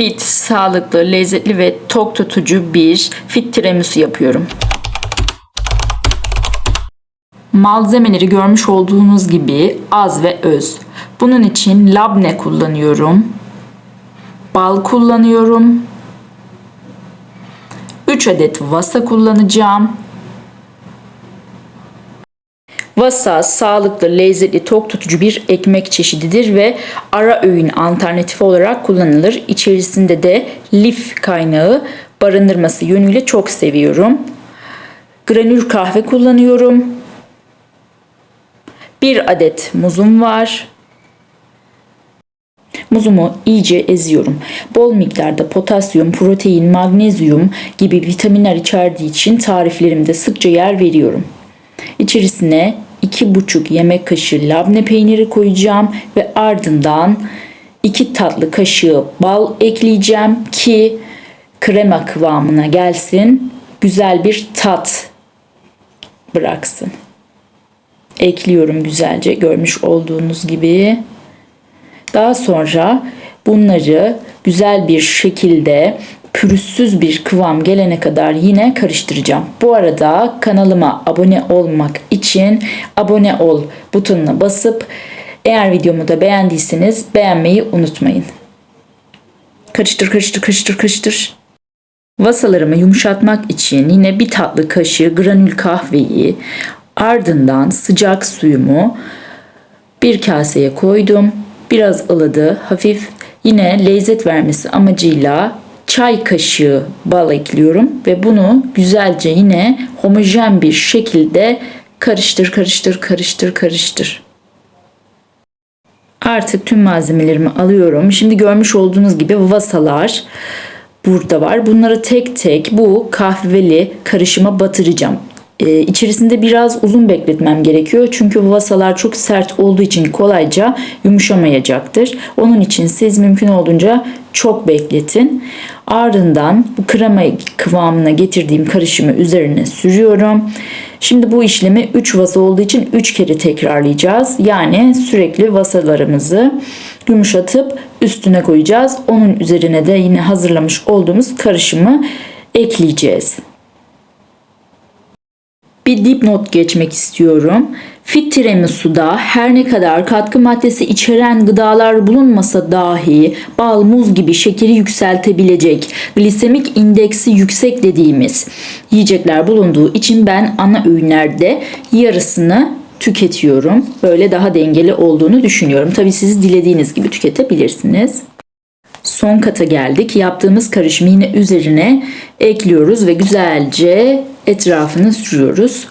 fit, sağlıklı, lezzetli ve tok tutucu bir fit tiramisu yapıyorum. Malzemeleri görmüş olduğunuz gibi az ve öz. Bunun için labne kullanıyorum. Bal kullanıyorum. 3 adet vasa kullanacağım. Vasa sağlıklı, lezzetli, tok tutucu bir ekmek çeşididir ve ara öğün alternatifi olarak kullanılır. İçerisinde de lif kaynağı barındırması yönüyle çok seviyorum. Granül kahve kullanıyorum. Bir adet muzum var. Muzumu iyice eziyorum. Bol miktarda potasyum, protein, magnezyum gibi vitaminler içerdiği için tariflerimde sıkça yer veriyorum. İçerisine 2,5 yemek kaşığı labne peyniri koyacağım ve ardından 2 tatlı kaşığı bal ekleyeceğim ki krema kıvamına gelsin. Güzel bir tat bıraksın. Ekliyorum güzelce görmüş olduğunuz gibi. Daha sonra bunları güzel bir şekilde pürüzsüz bir kıvam gelene kadar yine karıştıracağım. Bu arada kanalıma abone olmak için abone ol butonuna basıp eğer videomu da beğendiyseniz beğenmeyi unutmayın. Karıştır karıştır karıştır karıştır. Vasalarımı yumuşatmak için yine bir tatlı kaşığı granül kahveyi ardından sıcak suyumu bir kaseye koydum. Biraz ılıdı. Hafif yine lezzet vermesi amacıyla çay kaşığı bal ekliyorum ve bunu güzelce yine homojen bir şekilde karıştır karıştır karıştır karıştır. Artık tüm malzemelerimi alıyorum. Şimdi görmüş olduğunuz gibi vasalar burada var. Bunları tek tek bu kahveli karışıma batıracağım. Ee, içerisinde biraz uzun bekletmem gerekiyor. Çünkü vasalar çok sert olduğu için kolayca yumuşamayacaktır. Onun için siz mümkün olduğunca çok bekletin. Ardından bu krema kıvamına getirdiğim karışımı üzerine sürüyorum. Şimdi bu işlemi 3 vasa olduğu için 3 kere tekrarlayacağız. Yani sürekli vasalarımızı yumuşatıp üstüne koyacağız. Onun üzerine de yine hazırlamış olduğumuz karışımı ekleyeceğiz bir dipnot geçmek istiyorum. Fit tiramisu'da her ne kadar katkı maddesi içeren gıdalar bulunmasa dahi bal, muz gibi şekeri yükseltebilecek glisemik indeksi yüksek dediğimiz yiyecekler bulunduğu için ben ana öğünlerde yarısını tüketiyorum. Böyle daha dengeli olduğunu düşünüyorum. Tabii siz dilediğiniz gibi tüketebilirsiniz. Son kata geldik. Yaptığımız karışımı yine üzerine ekliyoruz ve güzelce etrafını sürüyoruz.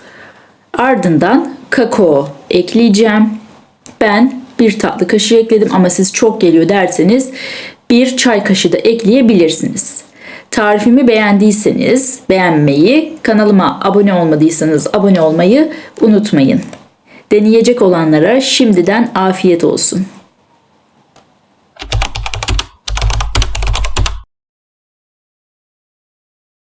Ardından kakao ekleyeceğim. Ben bir tatlı kaşığı ekledim ama siz çok geliyor derseniz bir çay kaşığı da ekleyebilirsiniz. Tarifimi beğendiyseniz beğenmeyi, kanalıma abone olmadıysanız abone olmayı unutmayın. Deneyecek olanlara şimdiden afiyet olsun.